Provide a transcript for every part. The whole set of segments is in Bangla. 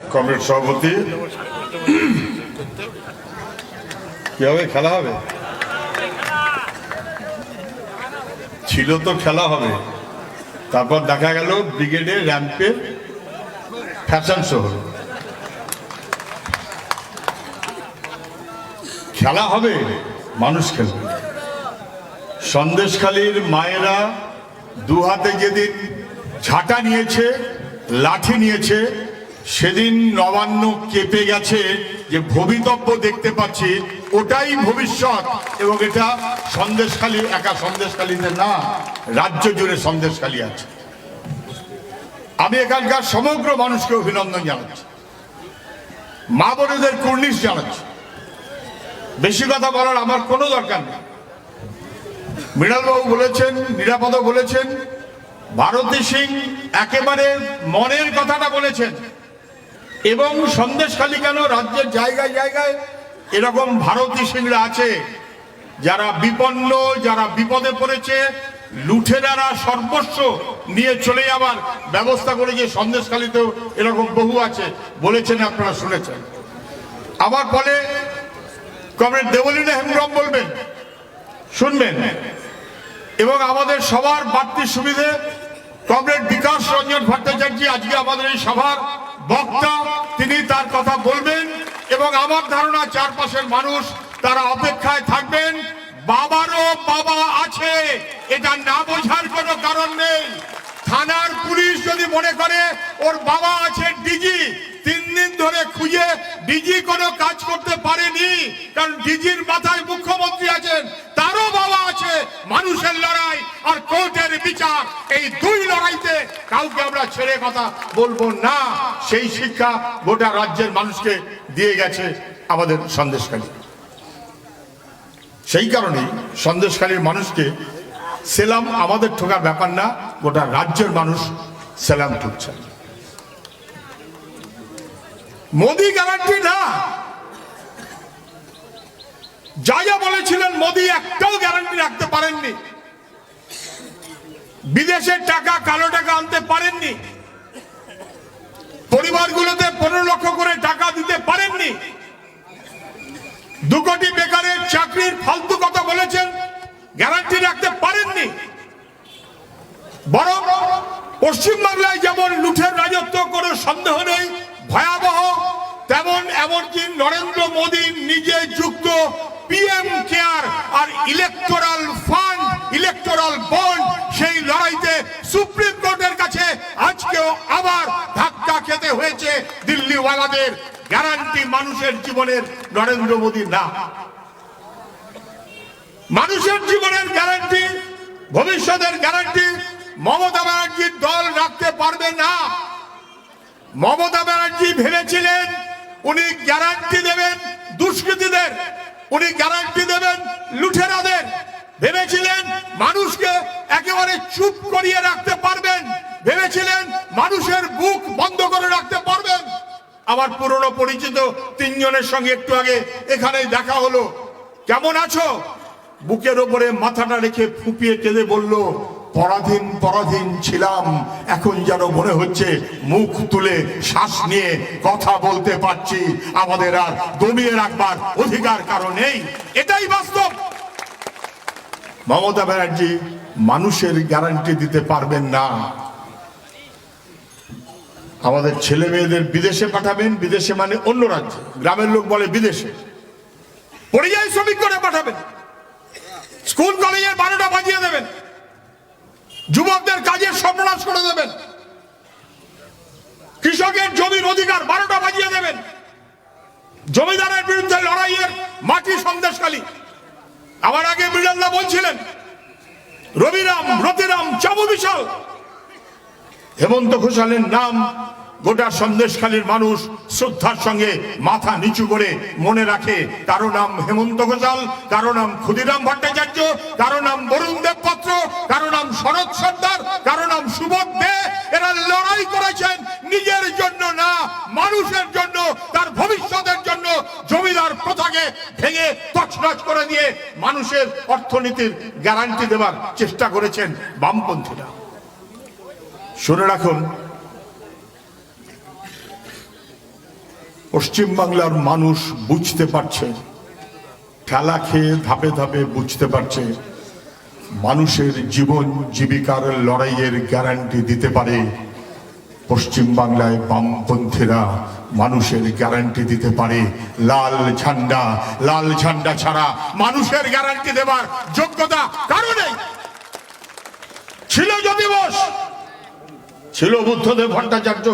কমরেড সভাপতি। কি হবে? খেলা হবে? ছিল তো খেলা হবে। তারপর দেখা গেল ব্রিগেডে র্যাম্পে ফ্যাশন শো হলো। খেলা হবে, মানুষ খেলবে। সন্দেশখালীর মায়েরা দু হাতে যেদিন ঝাঁটা নিয়েছে, লাঠি নিয়েছে সেদিন নবান্ন কেঁপে গেছে যে ভবিতব্য দেখতে পাচ্ছি, ওটাই ভবিষ্যৎ এবং এটা সন্দেশখালী, একা সন্দেশখালীতে না, রাজ্য জুড়ে সন্দেশখালী আছে। আমি এখানকার সমগ্র মানুষকে অভিনন্দন জানাচ্ছি। মা বোনেদের কুর্নিশ জানাচ্ছি। বেশি কথা বলার আমার কোনো দরকার নেই। মৃণালবাবু বলেছেন নিরাপদ বলেছেন, ভারতী সিং একেবারে মনের কথাটা বলেছেন। এবং সন্দেশখালী কেন রাজ্যের জায়গায় জায়গায় এরকম ভারতী সিংরা আছে, যারা বিপন্ন, যারা বিপদে পড়েছে, লুঠেরারা সর্বস্ব নিয়ে চলে যাবার ব্যবস্থা করেছে সন্দেশখালীতেও এরকম বহু আছে, বলেছেন, আপনারা শুনেছেন। আমার ফলে কমরেড দেবলীনা হেমব্রম বলবেন, শুনবেন। এবং আমাদের সবার বাড়তি সুবিধে কমরেড বিকাশ রঞ্জন ভট্টাচার্য আজকে আমাদের এই সভার বক্তা, তিনি তার কথা বলবেন এবং আমার ধারণা চারপাশের মানুষ তারা অপেক্ষায় থাকবেন। বাবারও বাবা আছে এটা না বোঝার কোনো কারণ নেই। থানার পুলিশ যদি মনে করে ওর বাবা আছে ডিজি, তিন দিন ধরে খুঁজে ডিজি কোনো কাজ করতে পারেনি, কারণ ডিজির মাথায় মুখ্যমন্ত্রী আছেন, তারও বাবা আছে, মানুষের লড়াই আর কোর্টের বিচার, এই দুই লড়াইতে কাউকে আমরা ছেড়ে কথা বলব না। সেই শিক্ষা গোটা রাজ্যের মানুষকে দিয়ে গেছে আমাদের সন্দেশকালী সেই কারণেই সন্দেশকালীর মানুষকে সেলাম আমাদের ঠোকার ব্যাপার না, গোটা রাজ্যের মানুষ সেলাম ঠুকছেন মোদি গ্যারান্টি না। যা যা বলেছিলেন, মোদি একটাও গ্যারান্টি রাখতে পারেননি। বিদেশের টাকা, কালো টাকা আনতে পারেননি। পরিবারগুলোতে পনেরো লক্ষ করে টাকা দিতে পারেননি। দু কোটি বেকারের চাকরির ফালতু কথা বলেছেন। গ্যারান্টি রাখতে পারেননি। বরং পশ্চিমবাংলায় যেমন লুঠের রাজত্ব কোনো সন্দেহ নেই, ভয়াবহ, তেমন এমনকি নরেন্দ্র মোদী নিজে যুক্ত পিএম কেয়ার আর ইলেকটোরাল ফান্ড, ইলেকটোরাল বন্ড সেই লড়াইতে সুপ্রিম কোর্টের কাছে আজকেও আবার ধাক্কা খেতে হয়েছে দিল্লিওয়ালাদের। গ্যারান্টি মানুষের জীবনের নরেন্দ্র মোদী না মানুষের জীবনের গ্যারান্টি ভবিষ্যতের গ্যারান্টি মমতা ব্যানার্জির দল রাখতে পারবে না। মমতা ব্যানার্জি ভেবেছিলেন, উনি গ্যারান্টি দেবেন দুষ্কৃতীদের, উনি গ্যারান্টি দেবেন লুঠেরাদের। ভেবেছিলেন মানুষকে একেবারে চুপ করিয়ে রাখতে পারবেন। ভেবেছিলেন মানুষের বুক বন্ধ করে রাখতে পারবেন। আমার পুরনো পরিচিত তিনজনের সঙ্গে একটু আগে এখানেই দেখা হলো। কেমন আছো? বুকের ওপরে মাথাটা রেখে ফুপিয়ে কেঁদে বলল, পরাধীন পরাধীন ছিলাম। এখন যেন মনে হচ্ছে মুখ তুলে শ্বাস নিয়ে কথা বলতে পারছি। আমাদের আর দমিয়ে রাখবার অধিকার কারণ নেই। এটাই বাস্তব। মমতা ব্যানার্জি, মানুষের গ্যারান্টি দিতে পারবেন না। আমাদের ছেলে মেয়েদের বিদেশে পাঠাবেন, বিদেশে মানে অন্য রাজ্যে। গ্রামের লোক বলে বিদেশে। পরিযায়ী শ্রমিক করে পাঠাবেন। স্কুল কলেজের বারোটা বাজিয়ে দেবেন। যুবকদের কাজের সর্বনাশ করে দেবেন। কৃষকের জমির অধিকার বারোটা বাজিয়ে দেবেন। জমিদারের বিরুদ্ধে লড়াইয়ের মাটি সন্দেশকালী আমার আগে মৃণালদা বলছিলেন, রবিরাম, রতিরাম, চাবু বিশাল। হেমন্ত ঘোষালের নাম গোটা সন্দেশখালীর মানুষ শ্রদ্ধার সঙ্গে মাথা নিচু করে মনে রাখে, কারও নাম হেমন্ত ঘোষাল, কারও নাম ক্ষুদিরাম ভট্টাচার্য, কারও নাম বরুণ দেবপত্র, কারও নাম শরৎ সর্দার, কারও নাম সুবোধ দে, এরা লড়াই করেছেন নিজের জন্য না, মানুষের জন্য, তার ভবিষ্যতের জন্য জমিদার প্রথাকে ভেঙে তছনছ করে দিয়ে মানুষের অর্থনীতির গ্যারান্টি দেওয়ার চেষ্টা করেছেন বামপন্থীরা। শুনে রাখুন পশ্চিমবাংলার মানুষ বুঝতে পারছে, ঠেলা খেয়ে ধাপে ধাপে বুঝতে পারছে, মানুষের জীবন জীবিকার লড়াইয়ের গ্যারান্টি দিতে পারে। পশ্চিমবাংলায় বামপন্থীরা মানুষের গ্যারান্টি দিতে পারে। লাল ঝান্ডা লাল ঝান্ডা ছাড়া মানুষের গ্যারান্টি দেবার যোগ্যতা কারও নেই। ছিল বোস, ছিল বুদ্ধদেব ভট্টাচার্য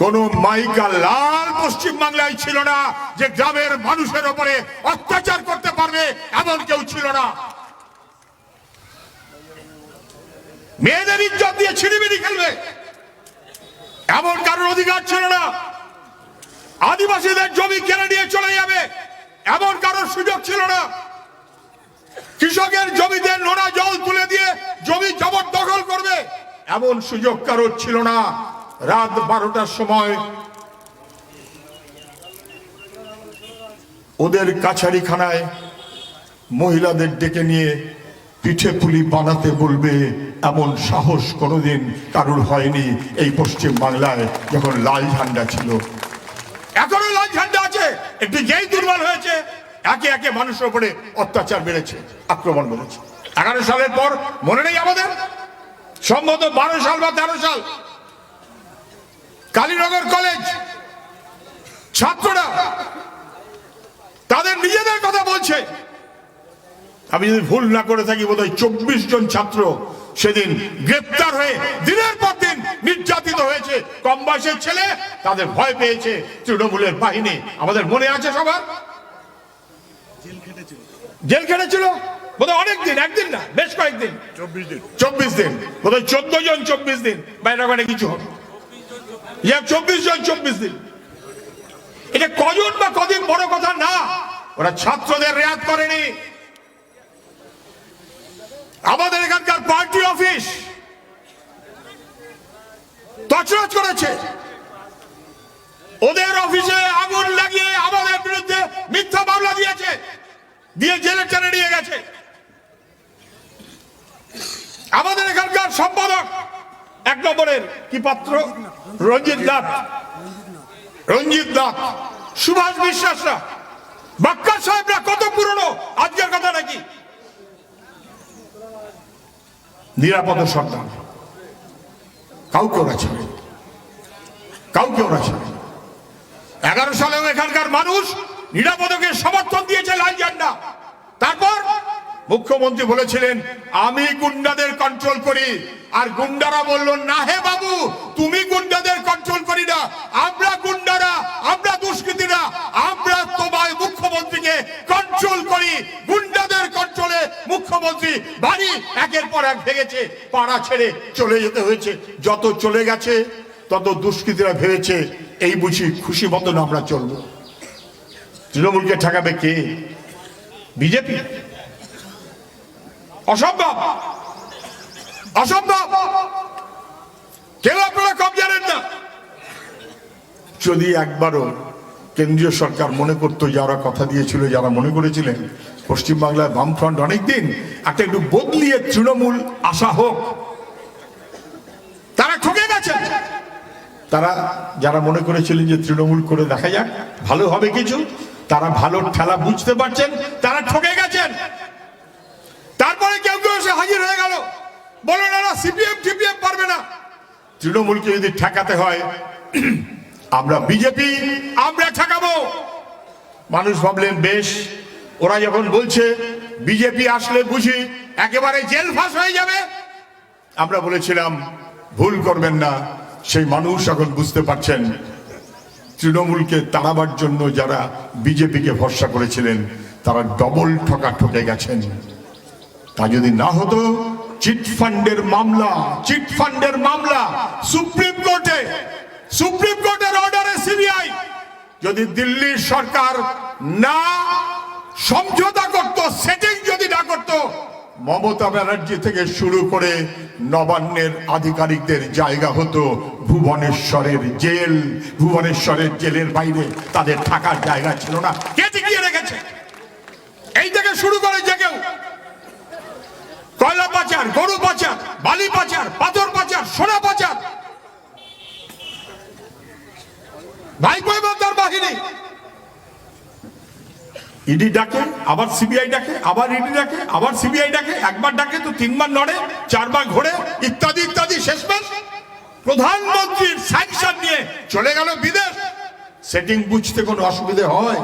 কোন মাইকা লাল পশ্চিম বাংলায় ছিল না যে গ্রামের মানুষের উপরে অত্যাচার করতে পারবে, এমন কেউ ছিল না। মেয়েদের ইজ্জত দিয়ে ছিড়িমিড়ি খেলবে, এমন কারোর অধিকার ছিল না। আদিবাসীদের জমি কেড়ে নিয়ে চলে যাবে, এমন কারোর সুযোগ ছিল না। কৃষকের জমিতে নোনা জল তুলে দিয়ে জমি জবরদখল করবে, এমন সুযোগ কারোর ছিল না। রাত বারোটার সময় ওদের কাছারিখানায় মহিলাদের ডেকে নিয়ে পিঠে পুলি বানাতে বলবে, এমন সাহস কোনোদিন কারুর হয়নি এই পশ্চিম বাংলায় যখন লাল ঝান্ডা ছিল। এখনও লাল ঝান্ডা আছে, একটু যেই দুর্বল হয়েছে। একে একে মানুষের উপরে অত্যাচার বেড়েছে, আক্রমণ বেড়েছে। এগারো সালের পর, মনে নেই আমাদের? সম্ভবত বারো সাল বা তেরো সাল। কালীনগর কলেজ। ছাত্ররা তাদের নিজেদের কথা বলছে। আমি যদি ভুল না করে থাকি বোধহয় চব্বিশ জন ছাত্র সেদিন গ্রেপ্তার হয়ে দিনের পর দিন নির্যাতিত হয়েছে। কম বয়সের ছেলে তাদের ভয় পেয়েছে তৃণমূলের বাহিনী। আমাদের মনে আছে সবার? জেল খেটেছিল। বোধহয় অনেক দিন একদিন না বেশ কয়েকদিন। চব্বিশ দিন। চব্বিশ দিন বোধহয় চোদ্দ জন চব্বিশ দিন। বাইরে কিছু হবে। চব্বিশ দিন। এটা কজন বা কদিন বড় কথা না, ওরা ছাত্রদের রেয়াত করেনি। আমাদের এখানকার পার্টি অফিস তছরছ করেছে। ওদের অফিসে আগুন লাগিয়ে আমাদের বিরুদ্ধে মিথ্যা মামলা দিয়েছে, দিয়ে জেলে টেনে নিয়ে গেছে। আমাদের এখানকার সম্পাদক এক নম্বরের কি পাত্র? রঞ্জিত নাথ। রঞ্জিত নাথ। সুভাষ বিশ্বাসরা বাক্কা সাহেবরা কত পুরনো? আজকের কথা নাকি? নিরাপদ সরকার কাউকে ওরা ছাড়ে কাউকে ওরা ছাড়ে এগারো সালেও এখানকার মানুষ নিরাপদকে সমর্থন দিয়েছে লাল ঝান্ডা। তারপর মুখ্যমন্ত্রী বলেছিলেন, আমি গুন্ডাদের কন্ট্রোল করি। আর গুন্ডারা বলল, না হে বাবু, তুমি গুন্ডাদের কন্ট্রোল করি না। আমরা গুন্ডারা, আমরা দুষ্কৃতীরা, আমরা তোমায় মুখ্যমন্ত্রীকে কন্ট্রোল করি। গুন্ডাদের কন্ট্রোলে মুখ্যমন্ত্রী বাড়ি একের পর এক ভেঙেছে, পাড়া ছেড়ে চলে যেতে হয়েছে। যত চলে গেছে, তত দুষ্কৃতীরা ভেবেছে এই বুঝি খুশি মতন আমরা চলবো? তৃণমূলকে ঠেকাবে কে? বিজেপি? অসম্ভব। অসম্ভব। কেউ আপনারা কম জানেন না? যদি একবারও কেন্দ্রীয় সরকার মনে করতো যারা কথা দিয়েছিল, যারা মনে করেছিলেন পশ্চিমবাংলায় বামফ্রন্ট অনেকদিন একটা একটু বদলিয়ে তৃণমূল আসা হোক, তারা ঠকে গেছে। তারা যারা মনে করেছিলেন যে তৃণমূল করে দেখা যাক, ভালো হবে কিছু, তারা ভালো ঠেলা বুঝতে পারছেন, তারা ঠকে গেছেন। তারপরে কেউ কেউ এসে হাজির হয়ে গেল। বলো, না সিপিএম, টিপিএম পারবে না। তৃণমূলকে যদি ঠেকাতে হয়, আমরা বিজেপি, আমরা ঠেকাবো। মানুষ ভাবলেন, বেশ, ওরা যখন বলছে বিজেপি আসলে বুঝি একেবারে জেল ফাঁস হয়ে যাবে, আমরা বলেছিলাম, ভুল করবেন না, সেই মানুষ এখন বুঝতে পারছেন, তৃণমূলকে তাড়াবার জন্য যারা বিজেপিকে ভরসা করেছিলেন, তারা ডবল ঠকা ঠকে গেছেন। তা যদি না হতো, চিট ফান্ডের মামলা, চিট ফান্ডের মামলা সুপ্রিম কোর্টে, সুপ্রিম কোর্টের অর্ডারে সিবিআই যদি দিল্লির সরকার না সমঝোতা করত সেটিং যদি না করত, মমতা ব্যানার্জি থেকে শুরু করে নবান্নের আধিকারিকদের জায়গা হতো ভুবনেশ্বরের জেল, ভুবনেশ্বরের জেলের বাইরে। তাদের থাকার জায়গা ছিল না। কে টিকিয়ে রেখেছে? এই থেকে শুরু করে যে কেউ। পাচার, গরু পাচার, বালি পাচার, পাথর পাচার, সোনা পাচার। ভাইপো এবং তার বাহিনী ইডি ডাকে, আবার সিবিআই ডাকে, আবার ইডি ডাকে, আবার সিবিআই ডাকে, একবার ডাকে তো তিনবার নড়ে, চারবার ঘোরে, ইত্যাদি ইত্যাদি, শেষমেশ। প্রধানমন্ত্রীর স্যাংশন নিয়ে চলে গেল বিদেশ। সেটিং বুঝতে কোনো অসুবিধে হয়?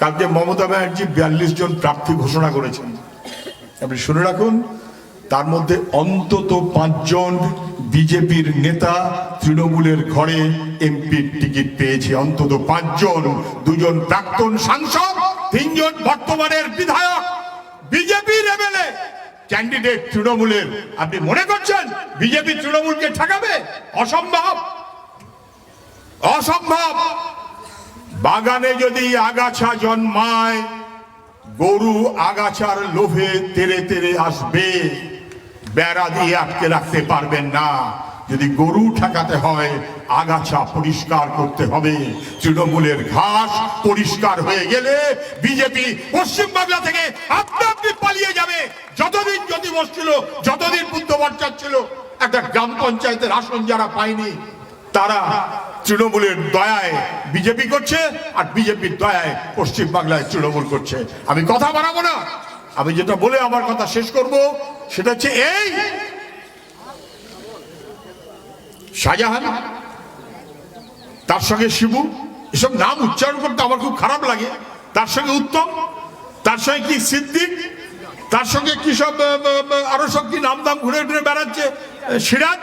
কালকে মমতা ব্যানার্জি বিয়াল্লিশ জন প্রার্থী ঘোষণা করেছেন। আপনি শুনে রাখুন তার মধ্যে অন্তত পাঁচজন বিজেপির নেতা তৃণমূলের ঘরে এমপির টিকিট পেয়েছে। অন্তত পাঁচজন, দুজন প্রাক্তন সাংসদ, তিনজন বর্তমানের বিধায়ক, বিজেপির এমএলএ ক্যান্ডিডেট তৃণমূলের। আপনি মনে করছেন বিজেপি তৃণমূলকে ঠেকাবে? অসম্ভব। অসম্ভব। বাগানে যদি আগাছা জন্মায়, গরু আগাছার লোভে তেরে তেরে আসবে। বেড়া দিয়ে আটকে রাখতে পারবেন না। যদি গরু ঠেকাতে হয়, আগাছা পরিষ্কার করতে হবে। তৃণমূলের ঘাস পরিষ্কার হয়ে গেলে বিজেপি পশ্চিমবাংলা থেকে আপনা পালিয়ে যাবে। যতদিন জ্যোতি বসছিল যতদিন বুদ্ধ ভট্টাচার্য ছিল, একটা গ্রাম পঞ্চায়েতের আসন যারা পায়নি, তারা তৃণমূলের দয়ায় বিজেপি করছে আর বিজেপির দয়ায় পশ্চিমবাংলায় তৃণমূল করছে। আমি কথা বাড়াবো না। আমি যেটা বলে আমার কথা শেষ করব, সেটা হচ্ছে এই শাহজাহান, তার সঙ্গে শিবু, এসব নাম উচ্চারণ করতে আমার খুব খারাপ লাগে। তার সঙ্গে উত্তম, তার সঙ্গে কি সিদ্দিক, তার সঙ্গে কি সব আরও সব কি নাম দাম ঘুরে ঘুরে বেড়াচ্ছে সিরাজ,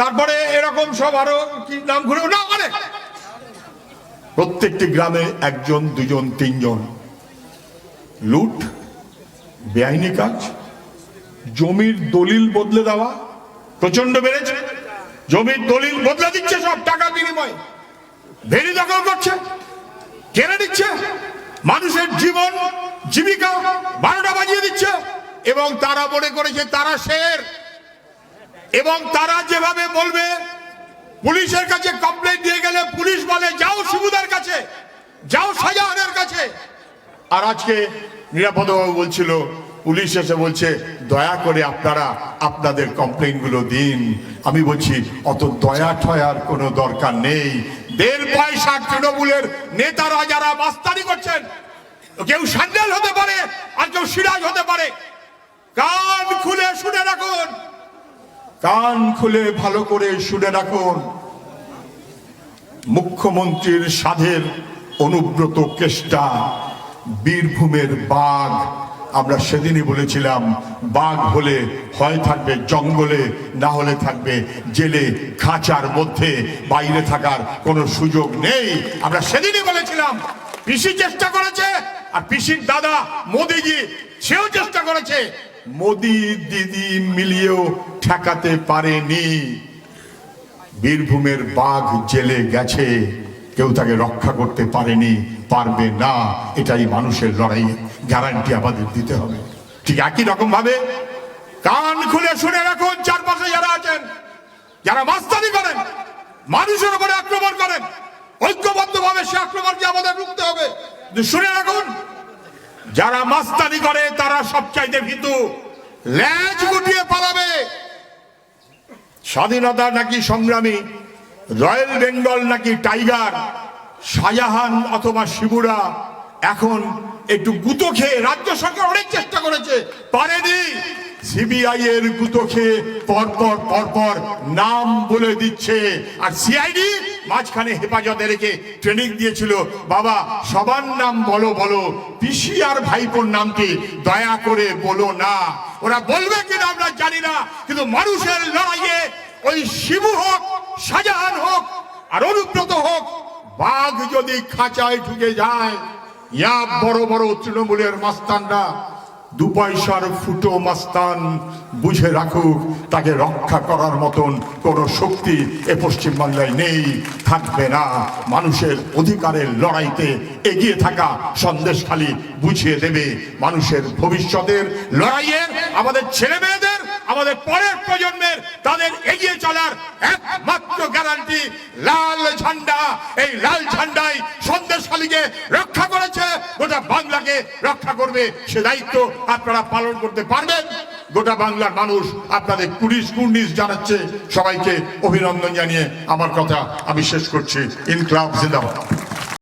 তারপরে এরকম সব আরও কি নাম ঘুরে, না অনেক প্রত্যেকটি গ্রামে একজন, দুজন, তিনজন লুট বেআইনি কাজ, জমির দলিল বদলে দেওয়া প্রচণ্ড বেড়েছে। জমির দলিল বদলে দিচ্ছে সব, টাকা বিনিময়। ভেরি দখল করছে, কেড়ে দিচ্ছে মানুষের জীবন, জীবিকা বারোটা বাজিয়ে দিচ্ছে, এবং তারা মনে করেছে তারা শের। এবং তারা যেভাবে বলবে, পুলিশের কাছে কমপ্লেন দিয়ে গেলে পুলিশ বলে, যাও শিবুদার কাছে, যাও শাহজাহানের কাছে। আর আজকে নিরাপদবাবু বলছিল, পুলিশ এসে বলছে, দয়া করে আপনারা আপনাদের কমপ্লেনগুলো দিন। আমি বলছি, অত দয়া ঠয়ার কোনো দরকার নেই। দেড় পয়সা তৃণমূলের নেতারা যারা মাস্তানি করছেন, কেউ স্যান্ডেল হতে পারে আর কেউ সিরাজ হতে পারে। কান খুলে শুনে রাখুন। কান খুলে ভালো করে শুনে রাখুন। মুখ্যমন্ত্রীর সাধের অনুব্রত কেষ্টা বীরভূমের বাঘ, আমরা সেদিনই বলেছিলাম, বাঘ হলে হয় থাকবে, জঙ্গলে না হলে থাকবে, জেলে, খাঁচার মধ্যে, বাইরে থাকার কোনো সুযোগ নেই। আমরা সেদিনই বলেছিলাম, পিসি চেষ্টা করেছে, আর পিসির দাদা মোদিজি, সেও চেষ্টা করেছে। মোদি দিদি মিলিয়েও ঠেকাতে পারেনি। বীরভূমের বাঘ জেলে গেছে। কেউ তাকে রক্ষা করতে পারেনি, পারবে না। এটাই মানুষের লড়াই। গ্যারান্টি আমাদের দিতে হবে। ঠিক একই রকম ভাবে কান খুলে শুনে রাখুন, চারপাশে যারা আছেন, যারা মাস্তানি করেন, মানুষের উপরে আক্রমণ করেন ঐক্যবদ্ধ ভাবে সে আক্রমণকে আমাদের রুখতে হবে। শুনে রাখুন, যারা মাস্তানি করে, তারা সবচাইতে ভীতু। ল্যাজ গুটিয়ে পালাবে। স্বাধীনতা নাকি সংগ্রামী? রয়্যাল বেঙ্গল নাকি টাইগার, শাহজাহান অথবা শিবুরা এখন একটু গুতো খেয়ে রাজ্য সরকার অনেক চেষ্টা করেছে। পারেনি। সিবিআই এর গুতো খেয়ে পরপর পরপর নাম বলে দিচ্ছে। আর সিআইডি মাঝখানে হেফাজতে রেখে ট্রেনিং দিয়েছিল। বাবা, সবার নাম বলো বলো। পিসি আর ভাইপোর নামটি দয়া করে বলো না। ওরা বলবে কিনা আমরা জানি না, কিন্তু মানুষের লড়াইয়ে ওই শিবু হোক শাহজাহান হোক আর অনুব্রত হোক, বাঘ যদি খাঁচায় ঢুকে যায়, ইয়া বড় বড় তৃণমূলের মাস্তানরা, দু পয়সার ফুটো মাস্তান বুঝে রাখুক, তাকে রক্ষা করার মতন কোনো শক্তি এ পশ্চিমবাংলায় নেই, থাকবে না। মানুষের অধিকারের লড়াইতে এগিয়ে থাকা সন্দেশ খালি বুঝিয়ে দেবে। মানুষের ভবিষ্যতের লড়াইয়ের আমাদের ছেলে মেয়েদের আমাদের পরের প্রজন্মের তাদের এগিয়ে চলার একমাত্র গ্যারান্টি লাল ঝান্ডা। এই লাল ঝান্ডাই সন্দেশখালীকে রক্ষা করেছে, গোটা বাংলাকে রক্ষা করবে। সে দায়িত্ব আপনারা পালন করতে পারবেন। গোটা বাংলার মানুষ আপনাদের কুড়িশ কুর্নিশ জানাচ্ছে। সবাইকে অভিনন্দন জানিয়ে আমার কথা আমি শেষ করছি। ইনকলাব জিন্দাবাদ।